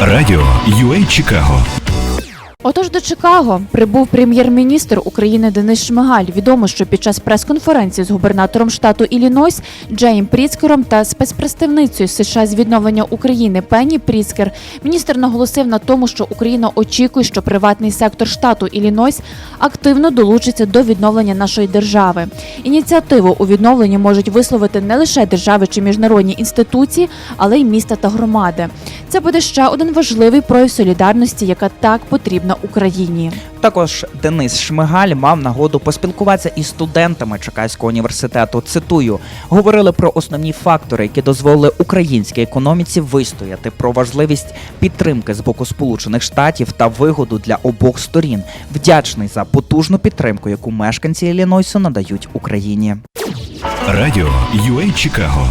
Радіо UA Чикаго. Отож до Чикаго прибув прем'єр-міністр України Денис Шмигаль. Відомо, що під час прес-конференції з губернатором штату Іллінойс Джейм Пріцкером та спецпредставницею США з відновлення України Пенні Пріцкер міністр наголосив на тому, що Україна очікує, що приватний сектор штату Іллінойс активно долучиться до відновлення нашої держави. Ініціативу у відновленні можуть висловити не лише держави чи міжнародні інституції, але й міста та громади. Це буде ще один важливий прояв солідарності, яка так потрібна Україні. Також Денис Шмигаль мав нагоду поспілкуватися із студентами Чекаського університету. Цитую, говорили про основні фактори, які дозволили українській економіці вистояти, про важливість підтримки з боку Сполучених Штатів та вигоду для обох сторін. Вдячний за потужну підтримку, яку мешканці Іллінойсу надають Україні. Радіо UA Чикаго.